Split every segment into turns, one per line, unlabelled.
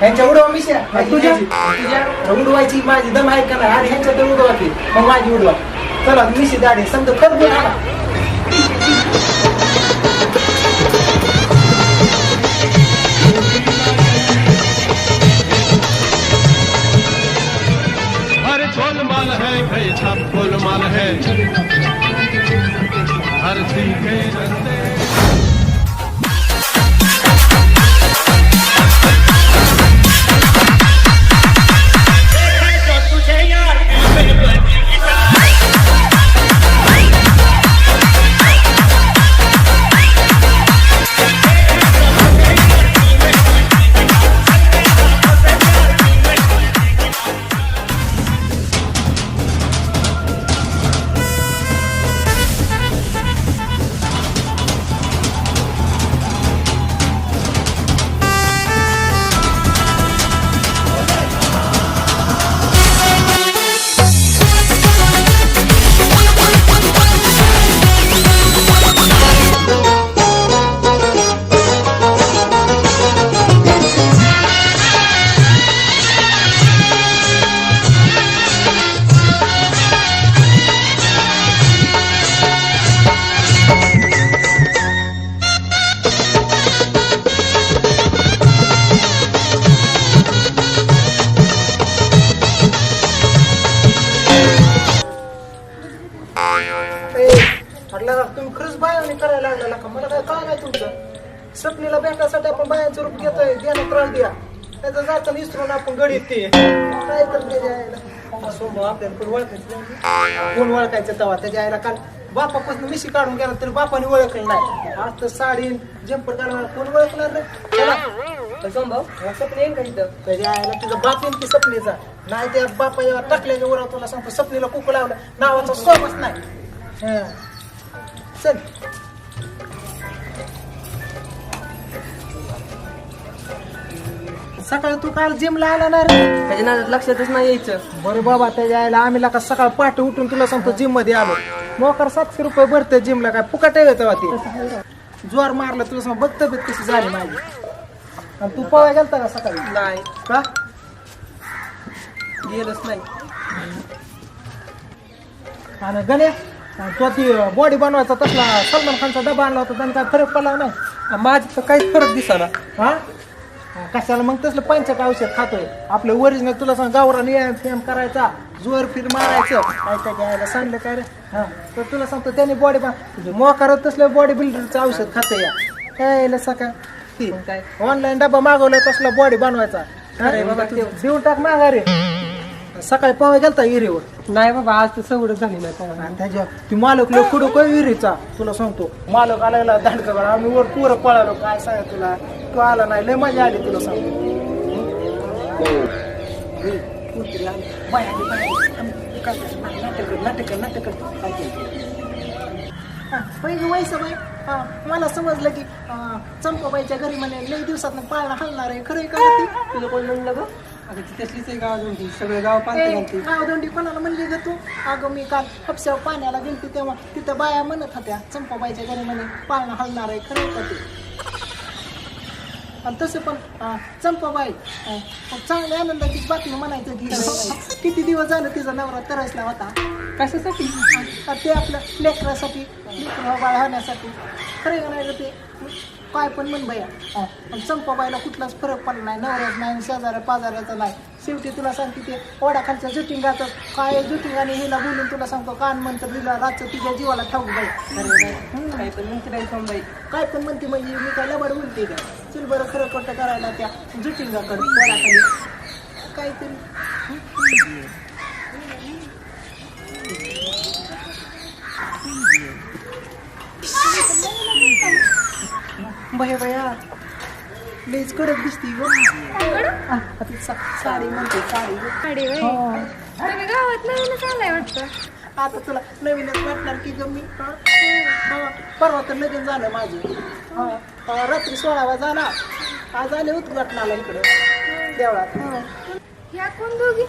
ह्यांच्या उडवा मिशा
तुझ्या?
उडवायची माझी दम आहे का नाही? आणि ह्यांच्या तर उडवा की. मग माझी उडवा. चला मिशी दाढी समजा कर बोल त्याचं विसरून आपण गडीत ते काय तर त्याच्या आईला सोमो आपल्याला कोण ओळखायचं नाही. कोण ओळखायचं तेव्हा त्याच्या आईला काल बापापासून मिशी काढून गेला तरी बापाने ओळखलं नाही. आज तर साडी जंपर काढणार कोण ओळखणार नाही चला.
संभव स्वप्न येईल का इथं?
त्याच्या आईला तुझा बाप येईल की सपनीचा नाही त्या बापा जेव्हा टाकल्याच्या वर तुला सांगतो सपनीला कुकू लावलं. नावाचा सोबच नाही. हं. चल. सकाळी तू काल जिमला आला ना रे.
त्याच्या नादात लक्षातच नाही यायचं.
बरं बाबा त्याच्या आईला आम्ही का सकाळ पहाटे उठून तुला सांगतो जिममध्ये आलो. मोकर सातशे रुपये भरते जिमला काय? फुकट आहे तेव्हा ते. जोर मारलं तुला सांग बघ तब्येत कशी झाली माझी. आणि तू पळा गेलता का सकाळी?
नाही.
का?
गेलंच नाही.
आणि गणे तो ती बॉडी बनवायचा तसला सलमान खानचा डबा आणला होता त्याने काय फरक पडला नाही?
माझं तर काहीच फरक दिसाना.
हा? कशाला? मग तसलं पंचक औषध खातोय. आपलं ओरिजिनल तुला सांग गावरान व्यायाम फ्याम करायचा जोर फिर मारायचं. काय काय घ्यायला सांगलं काय रे? हा. तर तुला सांगतो त्याने बॉडी तुझे मोकारत तसलं बॉडी बिल्डरचं औषध खातं या. काय सका
काय?
ऑनलाईन डबा मागवलाय तसला बॉडी बनवायचा?
अरे बाबा,
देऊन टाक मागा रे सकाळी पावा गेलता इरीवर
नाही बाबा आज तर सवडच झाली नाही पोहायला.
आणि त्याच्या ती मालक लोक कुठं काय विहिरीचा तुला सांगतो मालक आलेला दांडका गळा आम्ही वर पुरं पळालो काय सांग तुला तू आला नाही लय मजा आली तुला सांगतो ए, कोणतरी आलं. बाय आली, बाय आली. आम्ही काय करायचं? नाटक कर, नाटक कर, नाटक कर. काय केलं? हा, पहिलं हा, मला समजलं की हा, चंपाबाईच्या घरी म्हणे लई दिवसात पाळणा हलणार आहे खरं का ती?
तुझं कोण म्हणलं ग अगं ती तसलीच आहे गाव जोंडी सगळं गाव पालते घालते
नावदंडी कोणाला म्हणली ग तू? अगं मी काल हपशावर पाण्याला गेलते तेव्हा. तिथं बाया म्हणत होत्या चंपाबाईच्या घरी म्हणे पाळणा हलणार आहे खरं का ते? आणि तसं पण अं, चंपाबाई अं, चांगल्या आनंदाची बातमी म्हणायचं की किती दिवस झालं तिचा नवरा तरसला होता?
कशासाठी?
आणि ते आपलं लेकरासाठी लेकरं बाळ होण्यासाठी. खरं का नाही ग ते? काय पण म्हण भैया पण चंपाबाईला कुठलाच फरक पडला नाही. नवऱ्याच नाही शेजाऱ्या पाजाऱ्याचा नाही. शेवटी तुला सांगते ते ओढाखालच्या जुटिंगाचं काय जुटिंगाने हिला बोलून तुला सांगतो कान म्हणतं तिला रातचं तिच्या जीवाला ठाऊक बाई.
काय पण म्हणते नाही संभाई
काय पण म्हणते म्हणजे मी काय लबाड बोलते का? चल बरं खरं खोटं करायला त्या जुटिंगाकडे ओढाखाली काहीतरी. भया भया. कडक दिसती ग. साडी म्हणते साडी.
साडी वय
हो.
तुम्ही गावात नवीनच आलाय वाटतं.
आता तुला नवीनच वाटणार की ग मी? हा? हा, परवा तर लगीन झालं माझं. हा, हा, रात्री सोळावा झाला. आज आले उद्घाटनाला इकडं. देवळात. हा.
ह्या कोण दोघी?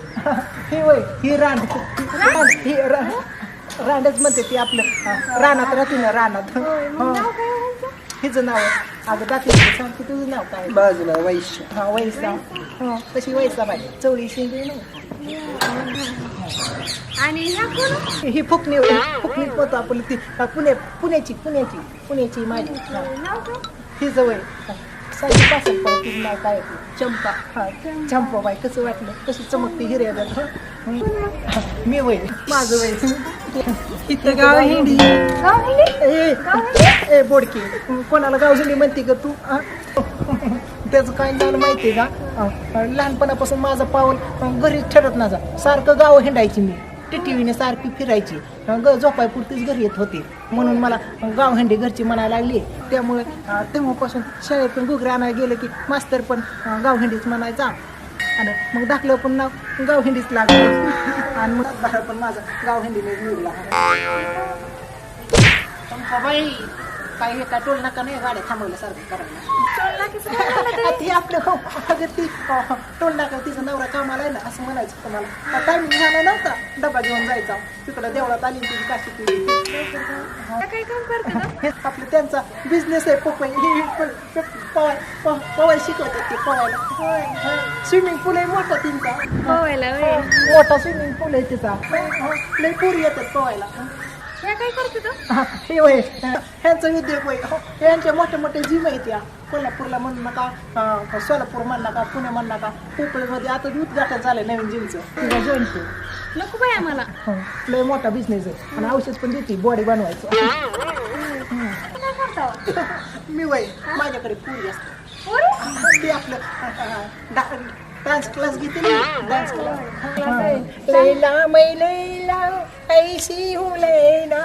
हे वय ही रांड. रांड? ही रा- रांडच म्हणते ती आपलं. हा, रानात राहते ना रानात.
होय मग
हा.
नाव काय? आहे ह्यांचं?
हिचं नाव अगं दाखल सांग की तुझं नाव काय
बाजूला वैश्य
हा वैसा. हा तशी वैसा पाहिजे चवळी नाही?
आणि ह्या कोण?
ही फुकणी होती. फुकणी होतं आपण ती. पुणे पुण्याची पुण्याची पुण्याची माझी.
नाव काय?
ही जवळ साडी पण तिचं नाव काय आहे? चंपा. हा चंपा बाई कसं वाटलं? कशी चमकती हिऱ्यात मी वय. माझं वय.
इथं गाव हिंडी?
ए ए बोडकी. कोणाला गावजणी म्हणते का तू? हा? त्याचं काय झालं माहिती का? हा, लहानपणापासून माझं पाऊल घरीच ठरत नव्हता. सारखं गाव हिंडायची मी. टिटीवीने सारखी फिरायची. ग झोपायपुरतीच घरी येत होते. म्हणून मला गाव हिंडी घरची म्हणायला लागली. त्यामुळे तेव्हापासून शाळेतून घुगऱ्या आणायला गेलं की मास्तर पण अं, गाव हिंडीच म्हणायचा. आणि मग दाखलं पण नाव गाव हिंडीच लागलं. आणि मग दाखलं पण माझं गाव हिंडीने निघला बाई काय हे काय टोल नका नाही गाड्या थांबवल्यासारखं करायला.
टोल?
ती आपलं हो अगं ती टोल नाका तिचा नवरा कामाला असं म्हणायचं तुम्हाला. टायमिंग झाला नव्हता. डबा घेऊन जायचा. तिकडं देवळात आली तिची काशी हे. आपलं त्यांचा बिझनेस आहे पपई पवाय पवाय शिकवतात ते पवायला. स्विमिंग पूल आहे मोठा त्यांचा
पोवायला वय
मोठा स्विमिंग पूल आहे तिचा लय पुरी येतात पवायला.
ह्या काय करते तो?
हा, हे होय ह्यांचा उद्योग होय हो, यांच्या मोठ्या मोठ्या जिम आहेत या. कोल्हापूरला म्हणू नका अं, सोलापूर म्हणू नका पुणे म्हणू नका. कोकणमध्ये आता उद्घाटन झालंय नवीन जिमचं तिला जॉईन केलं
नको बाई आम्हाला.
हो, लय मोठा बिझनेस आहे. आणि औषध पण देते बॉडी बनवायचं.
काय करता
मी वय माझ्याकडे पुरी असते.
पोरी?
ते आपलं डान्स क्लास घेते ना डान्स क्लास लैला मै लैला ऐशी हो लैला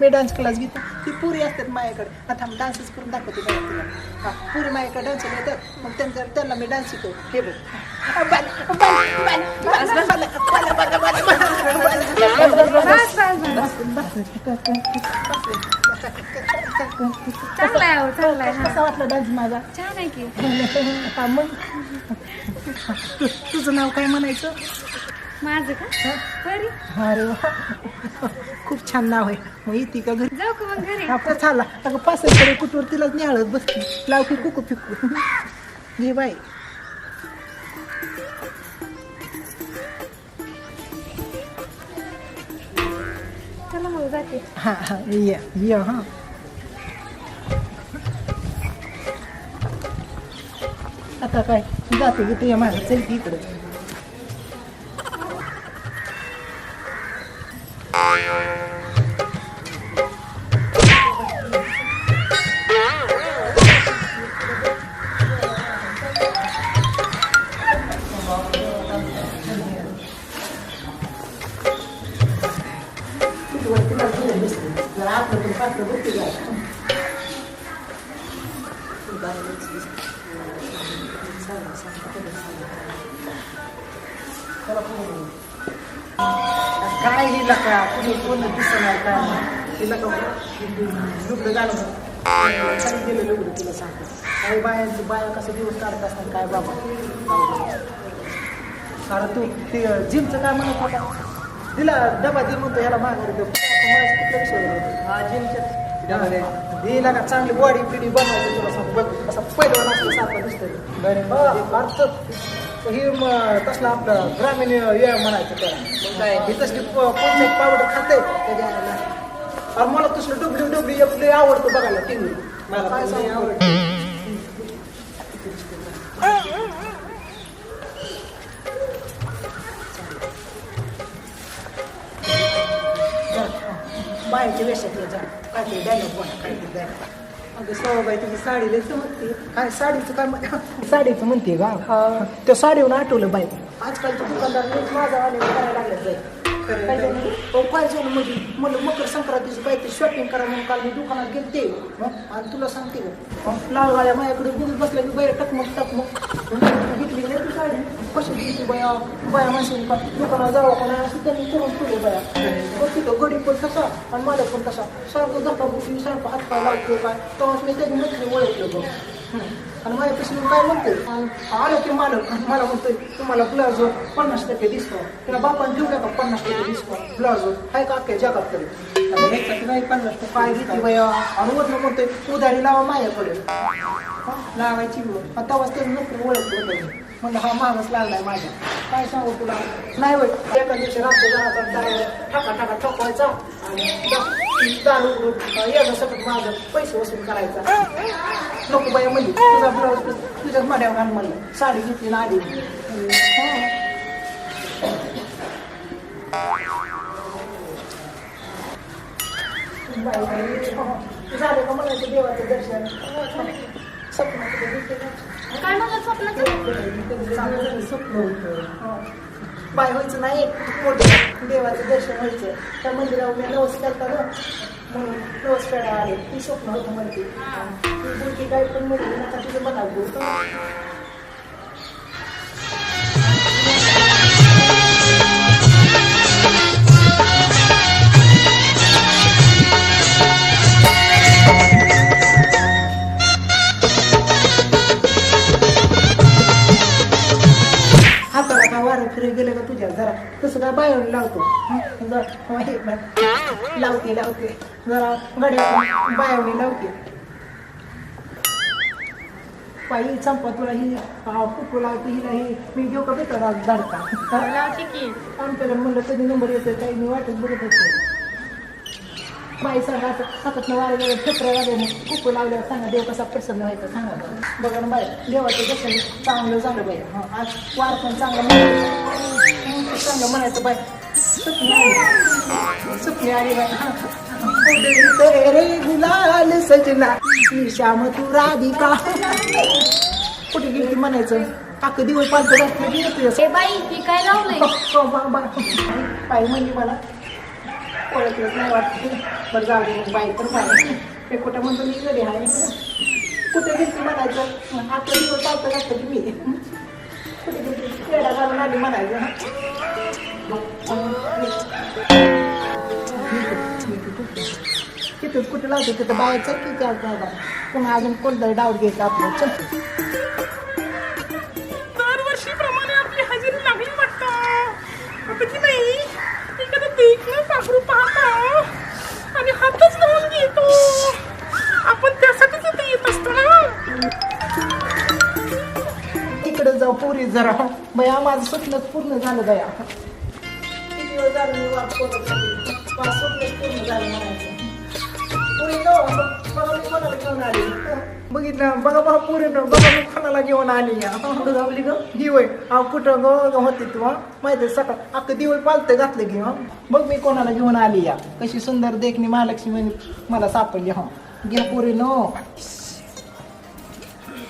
मी डान्स क्लास घेते ती पुरी असतात माझ्याकडे आता आम्ही डान्सच करून दाखवते बघा तुला हां पुरी माझ्याकडे डान्स येतात मग त्यांचा त्यांना मी डान्स शिकवतो हे बघ
बस चांगला आहे अहो, चांगला आहे
कसा. वाटला डान्स माझा?
छान आहे की.
हा मग? तुझं नाव काय म्हणायचं?
माझं का? परी
अरे वा. खूप छान नाव आहे. मग येते का घरी?
जाऊ का मग घरी?
आपण चालला अगं पासकडे कुठवर तिलाच निहाळत बसते लाव की कुकू फिकू. घे बाई.
चला मग जाते.
हा हा ये ये हा. आता काय? जाते की तुझ्या माझ्या चल की इकडे. दिसणार काय सांगतो काही बायांचं बाया कसं दिवस काढत असतात काय बाबा कारण तू ते जिमचं काय म्हणत होता दिला डबा दे म्हणतो ह्याला माघारी देऊ मला हा का चांगली बॉडी पिढी बनवायची तुला सांग बघ असा पहिलवान असतो सारखा दिसतोय ही म- तसला आपलं ग्रामीण ये म्हणायचं त्याला. काय? ही तसली कोणत्या पावडर खाते. अरे मला तसलं डुबली डुबली आपली आवडतं बघायला टीव्ही मला काय सांगू? आवडतं. बाहेरच्या वेशात जा. काय ते डायलॉग बोला काय ते dialogue. अगं सवाबाई तुझी साडी लय चमकते. काय साडीचं काय साडीचं म्हणते का? त्या साडीवर आठवलं बाई. आजकालच्या दुकानदार लयच माझा आले करायला लागले जाईल काय झालं? म्हणजे? म्हणलं मकर संक्रांतीचं काहीतरी शॉपिंग करा म्हणून काल मी दुकानात गेलते. हं? आणि तुला सांगते का? लाल गाड्या माझ्याकडे गुरु बसल्या की बाया टकमक टकमक. हं? घेतली नाही तू साडी. कशी घेतली बाया? बाया माणसाने का? दुकानात जावं पण त्यांनी करून ठेवले बाया. तिथं गडी पण तसा आणि माझ्या पण तसा सारखं धक्काबुकी सारखं हातपाय लागतो काय? तेव्हाच मी त्यांनी मैत्री ओळखलं बघ. आणि माझ्यापाशी मी काय म्हणते आलो की मालक मला म्हणतोय तुम्हाला प्लाझो पन्नास टक्के डिस्काउंट त्याला बापाने घेऊ का पन्नास टक्के डिस्काउंट प्लाझो काय का अख्ख्या जगात तरी.
नाही पन्नास टक्के
काय घेते बया आणि वरनं म्हणतोय उधारी लावा माझ्याकडे.
लावायची तवाच
आणि ते नोकरी ओळखलं पाहिजे म्हणजे हा माणूस लागलाय माझ्या. काय सांगू तुला? नाही होय. एका दिवशी रात्री जणाचा टाका ठोकवायचा आणि दारू उघडून माझं पैसे वसूल करायचा नको बाया म्हणली तुझा ब्लाऊज तुझ्याच मड्यावर घाल म्हणलं. साडी घेतली ना. झालं का देवाचं दर्शन स्वप्नात
काय म्हणलं
स्वप्न होतं. बाय व्हायचं नाही मोठं देवाचं दर्शन व्हायचं. त्या मंदिरावर मी नवस करता ना म्हणून नवस आले. ती स्वप्न होतं म्हणते. ती बोलती काय पण म्हणते नका तुझं मनात बोलतो. जरा तसं काय बाहेर लावतो. लावते लावते. जरा गड्या बायावणी लावते. बाई चंपा तुला ही कुकू लावते हिला ही मी घेऊ का बेटा धडका
लावते की.
म्हणलं कधी नंबर येतोय काही मी वाटत बघत होते. बाई सांगा असं हातात वारे गेलं फेकरं लागले कुकू लावल्यावर सांगा देव कसा प्रसन्न व्हायचा सांगा. बघा ना बाई देवाचं दर्शन चांगलं झालं बाई. हं आज वार पण चांगलं म्हणायचं चांगलं म्हणायचं बाई सुटली आली सुटली आली बाई हं. तेरे गुलाल सजना मी श्याम तू राधिका कुठे गेली ती म्हणायचं अख्खं दिवस पाच घातलं गेलं तुझ्या
बाई ही काय लावलंय
हो, बा- बा- बाई म्हणली मला ओळखलंच नाही वाटत बरं जाऊ दे मग बाई तर बाई ते कुठं म्हणतो मी घरी आहे कुठे गेली म्हणायचं आता दिवस चालतं घातलं की मी कुठे गेली पेढा घालून आली म्हणायचं तिथं कुठे लावते तिथं बाहेरचं की त्या पुन्हा अजून कोणतरी डाऊट घ्यायचं आपलं चल
दरवर्षीप्रमाणे आपली हजेरी लागली वाटतं. आता की नाही एखादं देखणं पाखरू पाहतो आणि हातच लावून घेतो. आपण त्यासाठीच इथे येत असतो ना
तिकडे जाऊ पुरी जरा. बया माझं स्वप्नच पूर्ण झालं दया किती झालं मी वाट बघत स्वप्नच पूर्ण झालं म्हणायचं. पुरी बघा मी कोणाला घेऊन आली. बघितलं बघा बघा पुरी बघा मी कोणाला घेऊन आली. या. कुठं गावली ग? ही वय अहो कुठं ग? होती तू हा? माहिती आहे, सकाळ. अख्खं दिवळ पालतं घातलं की हा? बघ मी कोणाला घेऊन आली या कशी सुंदर देखणी महालक्ष्मी मला सापडली हा? घ्या पुरी नो.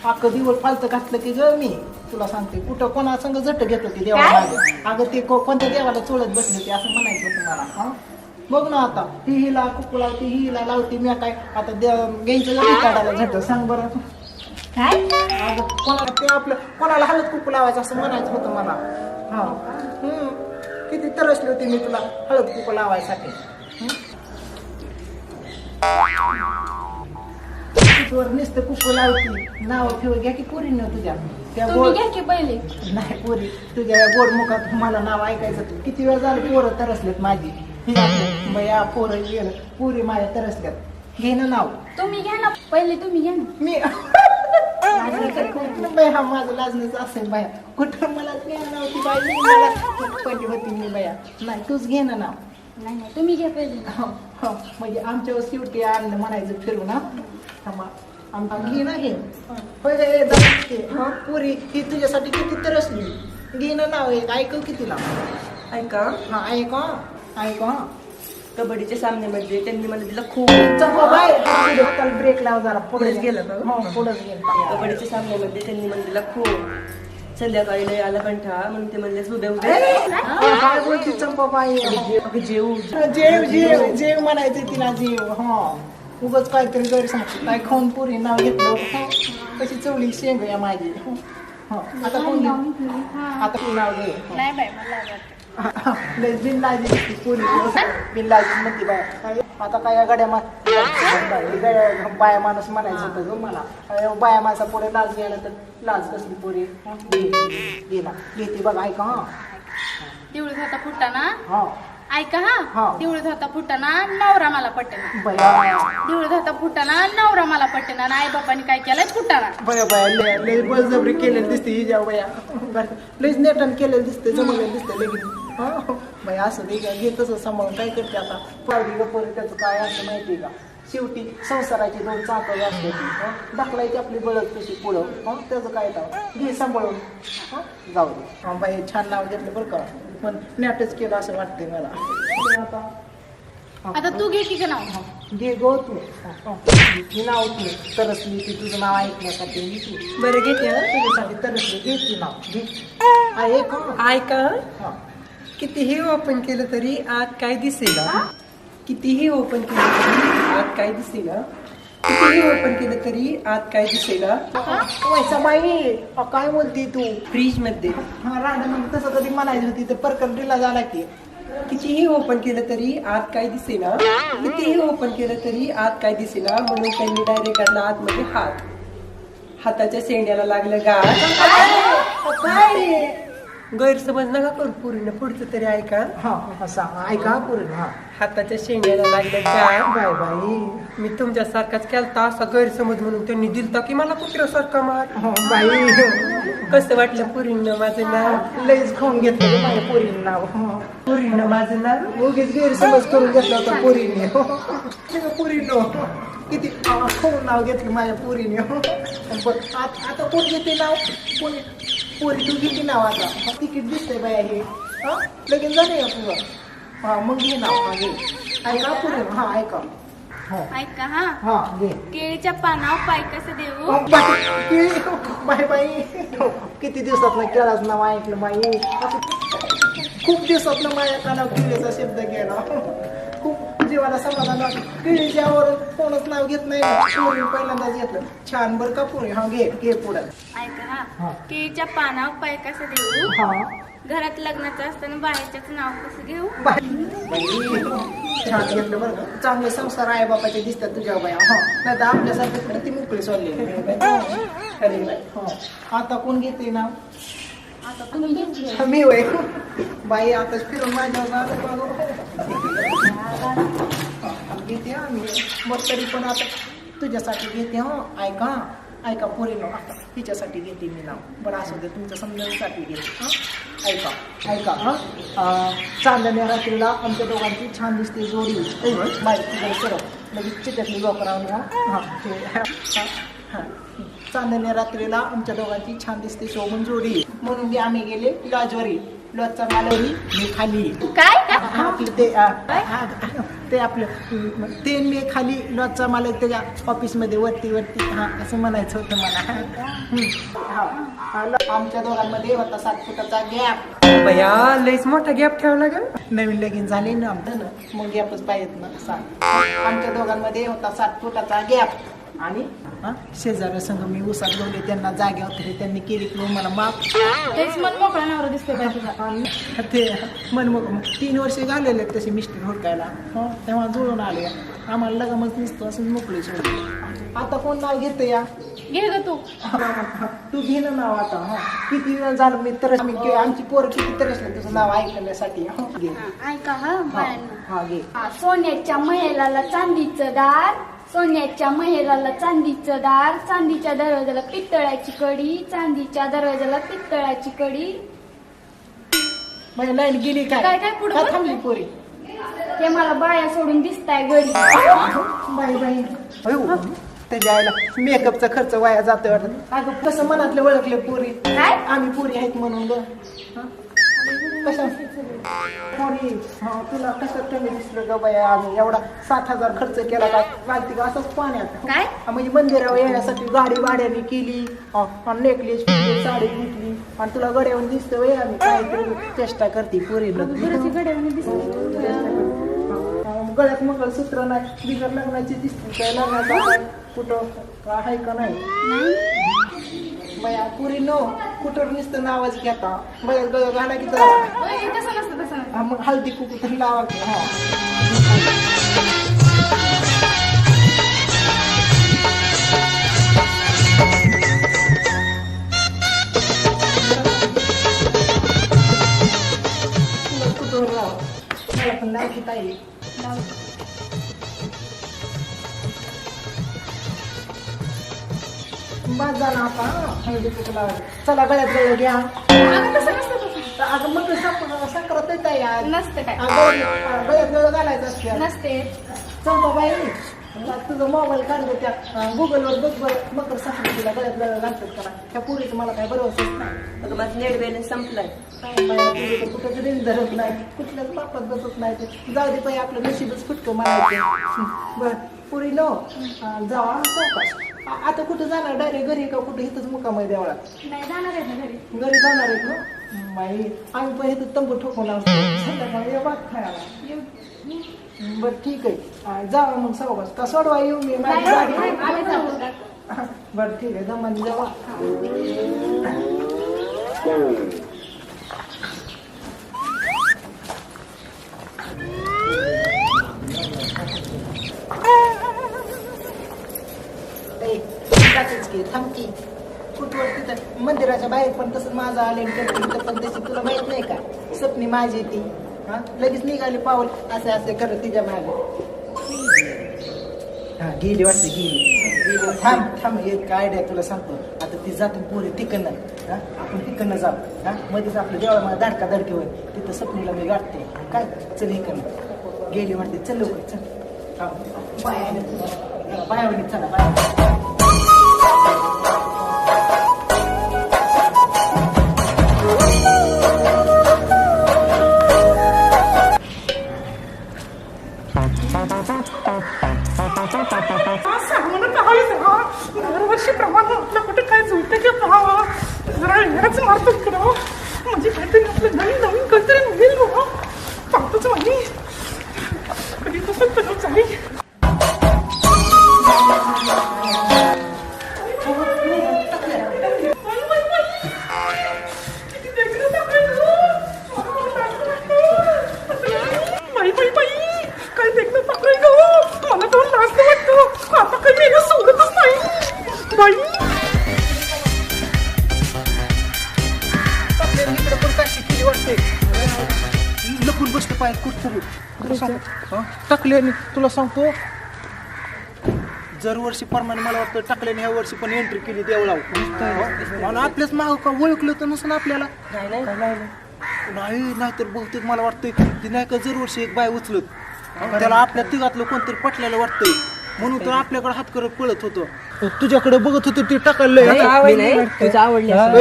अख्खं दिवस फालतं घातलं की ग मी? तुला सांगते कुठं कोणा संग झट घेत होती देवाला अगं ते को- कोणत्या देवाला चोळत बसले ते असं म्हणायचं तुम्हाला हा? बघ ना आता ही हिला कुकू लावते ही हिला लावते मी काय आता का मी काढायला झट सांग बरं.
काय?
अगं कोणाला ते आपलं कोणाला हळद कुकू लावायचं असं म्हणायचं होतं मला. हा. हम्म. किती तरसली होती मी तुला हळद कुकू लावायसाठी. वर नुसतं कुकू लावती. नाव ठेव घ्या की पुरी न तुझ्या. त्या
तुम्ही
गोड
घ्या की पहिले.
नाही पोरी तुझ्या या गोड मुखात मला नाव ऐकायचं. किती वेळ झालं पोरं तरसलेत माझी? बया पोरं गेलं. पुरी माझ्या तरसल्यात. घे ना नाव.
तुम्ही घ्या ना पहिले तुम्ही घ्या ना.
मी बाय हा माझं लाजणीच असेल बाया. कुठं मला ज्ञान नव्हती बाई मला. पडली होती मी बाया. नाही तूच घे ना नाव.
नाही नाही तुम्ही घ्या पहिले.
हो, हो. म्हणजे आमच्यावर शेवटी आणलं म्हणायचं फिरून हा. थांबा. घे ना हे होय हे. हा, पुरी ही तुझ्यासाठी किती तरसली घे ना नाव एक ऐकव किती नाव
ऐका
हा. ऐक हा. ऐक हा.
कबड्डीच्या सामन्यामध्ये त्यांनी मला दिला खूप
बाय ब्रेक लाव जरा. पुढे
पुढेच गेलं का?
हो. पुढेच गेलं.
कबड्डीच्या सामन्यामध्ये त्यांनी मला दिला खूप. संध्याकाळी लय आला कंठाळा म्हणून ते म्हणले उद्या उद्या
काय बोलती
जेऊ
जेव जेव जेव म्हणायचं तिला जेव. हा. उगच काहीतरी गैर सांग काय खाऊन पुरी नाव घेतलं कशी चवली शेंग या माझी. आता कोण? आता कोण नाव घे
नाही बाई मला आवडत.
लय बिनलाजी दिसते पुरी. बिनलाजी म्हणते बाय आता काय गड्या मा बाया माणूस म्हणायचं होतं ग मला. बाया माणसा पुढे लाज घ्यायला तर लाज कसली पुरी? ना. घेते बघा ऐका हा.
तेवढं ना?
हा.
ऐका
हा.
हा. दिवळीत होता फुटाना नवरा मला पटना.
बया
दिवळीत होता फुटाना नवरा मला पटना. आणि आई बापाने काय केलंय? फुटाना.
बया बया लय लय बळजबरी केलेली दिसते ही जाऊ बया. बरं. लयच नेटन केलेलं दिसते जमलेलं दिसते लगेच. हा बया असं दे का घे तसं सांभाळून काय करते आता? पावडी गप्परी त्याचं काय असं माहिती का? शेवटी संसाराची दोन चाकं असते दाखलायची आपली बळद कशी पुढं हं? त्याचं काय तर घे सांभाळून. हं? जाऊ दे. हा बाई छान नाव घेतलं बरं का? पण नेटच केलं असं वाटतंय मला. आता
आता तू घे की का नाव.
घे गो तू. ही. नाव तू. तरसली ती तुझं नाव ऐकण्यासाठी मी तू.
बरं घेते हं.
तुझ्यासाठी तरसली घे ती नाव. घे.
ऐका
हा.
कितीही ओपन केलं तरी आत काय दिसेना कितीही ओपन केलं तरी आत काय दिसेना कितीही ओपन केलं तरी आत काय दिसेना
वैसा बाई अ, काय बोलती तू?
फ्रीजमध्ये
हा मग तसं कधी म्हणायची होती तर परकन दिला झाला की.
कितीही ओपन केलं तरी आत काय दिसेना कितीही ओपन केलं तरी आत काय दिसेना म्हणून त्यांनी डायरेक्ट आणला आतमध्ये हात. हाताच्या शेंड्याला लागलं काय गैरसमज नका करू पूर्ण पुढचं तरी ऐका.
हा असा. ऐका पूर्ण हा.
हाताच्या शेंड्याला लागलं गाळ
बाय बाई
मी तुमच्यासारखाच केलता असा गैरसमज म्हणून त्यांनी दिलता की मला कुत्र्यासारखा मार.
हो, बाई.
कसं वाटलं पुरीनं माझं नाव?
लईच खाऊन घेतलं माझ्या पोरीनं नाव. हं.
पुरीनं माझं नाव?
उगीच गैरसमज करून घेतला होता पोरीने पोरीनो किती खाऊन नाव घेतलं माझ्या पोरीने पण आत- आता कोण घेते नाव? कोण? पोरी तू घेते नाव आता. हा, तिकीट दिसतंय बाया हे हा लगेच का तुझं? हा मग घे नाव. हा घे. ऐका पुरी हा ऐका. हा.
ऐका हा.
हा घे.
केळीच्या पानावर पाय कसं देऊ?
बाई बाई बाई किती दिवसात केळाच नाव ऐकलं बाई. खूप दिवसात माझ्या कानावर किळीचा शब्द गेला. जीवाला समाधान वाटलं किळीच्यावर कोणच नाव घेत नाही पोरी पहिल्यांदाच घेतलं. छान बरं का पुरी हा घे घे पुढं.
ऐका
हा.
हा. केळीच्या पानावर पाय कसं देऊ?
हा.
घरात लग्नाचं असताना बाहेरच्याच नाव कसं घेऊ?
बाई छान घेतलं बरं का. चांगले संसार आहे बापाचे दिसतात तुझ्या बाया. हा. नाही तर आपल्यासारखं ती मोकळी हा. आता कोण घेते नाव?
आता तुम्ही घेतले.
मी वय बाई आता फिरून माझ्यावर बघू. घेते हा मी. मग तरी पण आता तुझ्यासाठी घेते हा. ऐका ऐका पोरीनो आता तिच्यासाठी घेते मी नाव. बरं असू दे तुमच्या समजण्यासाठी घेते हा. ऐका ऐका हा. चांदण्या रात्रीला आमच्या दोघांची छान दिसते जोडी. तिकडे सरळ लगेच चिकटली लोकरावून हा. हा हे. चांदण्या रात्रीला आमच्या दोघांची छान दिसते शोभून जोडी. म्हणून आम्ही गेले लॉजवरी लॉजचा मालवरी मी खाली.
काय?
ते ते आपलं ते मी खाली लॉजचा मालक त्याच्या ऑफिसमध्ये वरती वरती हा असं म्हणायचं होतं मला. हा. आमच्या दोघांमध्ये होता सात फुटाचा गॅप
लयच मोठा गॅप ठेवला का
नवीन लगीन झाले ना आमचं ना मग गॅपच पाहिजेत ना सात. आमच्या दोघांमध्ये होता सात फुटाचा गॅप आणि हा, शेजाऱ्या संघ मी उसात लावले त्यांना जाग्यावर तरी त्यांनी केली की मला माफ.
तेच मन मोकळा नवरा दिसतोय काय तुझा.
आणि ते मन मग तीन वर्ष घालवले तसे मिस्टर हुडकायला. हं, तेव्हा जुळून आले. आम्हाला लगामच नसतो असं मोकळी सोडली आता कोण नाव घेतं या?
घे ग तू.
तू घे ना नाव आता हं. किती वेळ झालं मी तर आमची पोरं किती तरसले तुझं नाव ऐकण्यासाठी हं,
हा, ऐका हा
हा घे.
हा, सोन्याच्या महेराला चांदीचं दार सोन्याच्या महेराला चांदीचं दार चांदीच्या दरवाजाला पितळाची कडी चांदीच्या दरवाजाला पितळाची कडी.
लाईन गेली काय?
काय- काय पुढं बोल?
थांबली पोरी.
ते मला बाया सोडून दिसताय घरी.
बाई बाई. अयो त्याच्या आईला मेकअपचा खर्च वाया जातोय वाटत. अगं कसं मनातले ओळखले पोरी.
काय?
आम्ही पुरी आहेत म्हणून ग. तुला कसं कमी दिसलं ग बाया आम्ही एवढा सात हजार खर्च केला काय का? असंच पाण्यात.
काय?
म्हणजे मंदिरावर येण्यासाठी गाडी भाड्याने केली. नेकलेस साडी घेतली. आणि तुला गड्यावर दिसतं वय आम्ही. चेष्टा करते पोरी
बरंच घड्याळाने.
गळ्यात मंगळसूत्र नाही बिगर लग्नाची दिसते काय? लग्नाचा कुठं? काय आहे का नाही. बया पुरी नो. कुठं नुसतं नावच घेता बया गळ घाला की
तसं नसतं तसं नसतं.
हा, मग हळदी कुकू तरी लावा की हा. कुठं लावा मला पण लावकी ताई बस झाला आता. हळदी चला गळ्यात गळ घ्या.
अगं तसं नसतं तसं.
अगं मग साखरत आज.
नसतं काय.
गळ्यात गळ घालायचं असते.
नसते.
चंपाबाई तुझा मोबाईल काढ दे त्या गुगलवर बघ बरं. मकर संक्रांतीला गळ्यात गळ घालतात का त्या पुरीचं मला काय बरोबर नाही.
अगं माझं नेट बॅलन्स संपलाय.
काय बाई, तर धरत नाही. कुठल्याच बापात बसत नाही ते. जाऊ दे पाई आपलं नशीबच फुटकं मारायचं. बर. पुरी नो जावा चौकाश आ- आता कुठं जाणार? डायरेक्ट घरी का कुठं? इथंच मुकाम आहे देवळात
नाही जाणार आहे ना घरी.
घरी जाणार आहेत ना? बाई आम्ही पण इथं तंबू ठोकून असतो संध्याकाळी या भात खायला. बरं ठीक आहे. आ, जावा मग सावकाश का सोडवा येऊ मी माझी
आम्ही जाऊ.
बरं ठीक आहे. दमानी जावा ए, जातेच की थांबकी कुठवर तिथं मंदिराच्या बाहेर पण तसं माझं आले तर पण तशी तुला माहीत नाही का? स्वप्नी माझी ती. हा? लगेच निघाली पाऊल असे असे करत तिच्यामागे. हा गेली वाटते गेली. गेली. थांब थांब एक आयडिया तुला सांगतो. आता ती जातो पोरी तिकडनं. हा? आपण तिकडनं जाऊ. हा? मध्येच आपलं जेव्हा मला दाडका धडके होईल. तिथं स्वप्नीला मी गाठते. काय? चल इकडनं. गेली वाटते. चल लवकर चल. थांब. बाया बाया चला बाया
दरवर्षी प्रमाण आपलं कुठे काय जुळतं की पाहावं? जरा हेच मारतो इकडं हो? म्हणजे काहीतरी आपलं नवीन नवीन काहीतरी मिळेल बाबा. पाहतोच माझी कधी तसं तसं चालेल.
टाकल्याने तुला सांगतो. दरवर्षी प्रमाणे मला वाटतं टाकल्याने ह्या वर्षी पण एंट्री केली देवळा आणि आपल्याच माग का ओळखलं तर नसून आपल्याला? नाही नाही. तर बहुतेक मला वाटतंय ती नाही का दरवर्षी एक बाय उचलत त्याला आपल्या तिघातलं कोणतरी पटल्याला वाटतंय. म्हणून तर आपल्याकडे हात करत पळत होतो. तुझ्याकडे बघत होतो ते टाकायला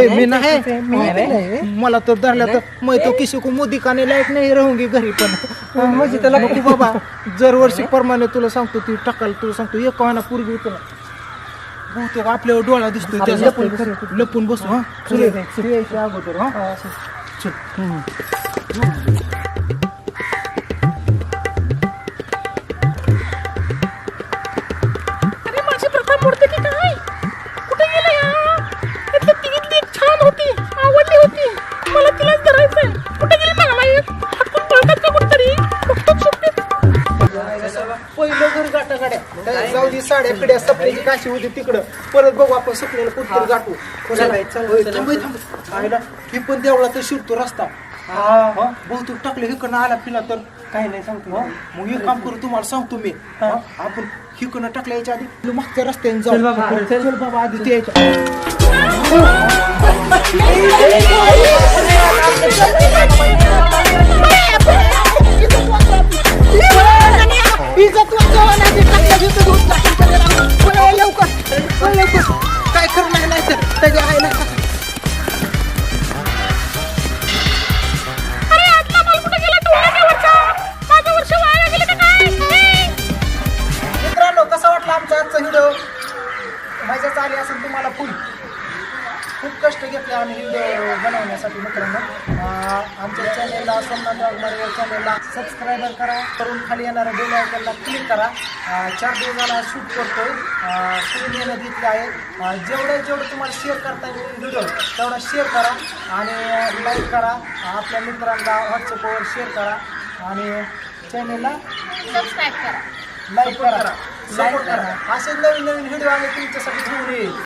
मी नाही? मला तर धरल्या तर मैं तो किसी को मोदी खाने लायक नाही राहूंगी घरी पण. म्हणजे त्याला बाबा जर वर्षी प्रमाणे तुला सांगतो ती टाकायला तुला सांगतो एक वाहना पूर्वी होतो बहुतेक आपल्यावर डोळा दिसतोय त्याचा. लपून बसू. हा. यायच्या अगोदर हा पिड्या सपण्याची काशी होती तिकडं. परत बघू आपण सपनेला कुठतरी गाठू. आईला हे पण तेवढा तर शिरतो रस्ता. हा. बहुतेक टाकले हिकडनं आला फिला तर काही नाही सांगतो. मग एक काम करू तुम्हाला सांगतो मी. हा, आपण हिकडनं टाकल्या याच्या आधी. मागच्या रस्त्याने जाऊ. चल बाबा आधी ते याच्या. इज्जत वाचवायला ते टाकल्या तिथं 别打我过来来来我来 चार दिवस झाला शूट करतोय. खूप मेहनत घेतली आहे. जेवढं जेवढं तुम्हाला शेअर करता येईल व्हिडिओ तेवढा शेअर करा आणि लाईक करा. आपल्या मित्रांना व्हॉट्सअपवर शेअर करा आणि चॅनेलला
सबस्क्राईब करा.
लाईक करा. सपोर्ट करा. असे नवीन नवीन व्हिडिओ आम्ही तुमच्यासाठी घेऊन येईल.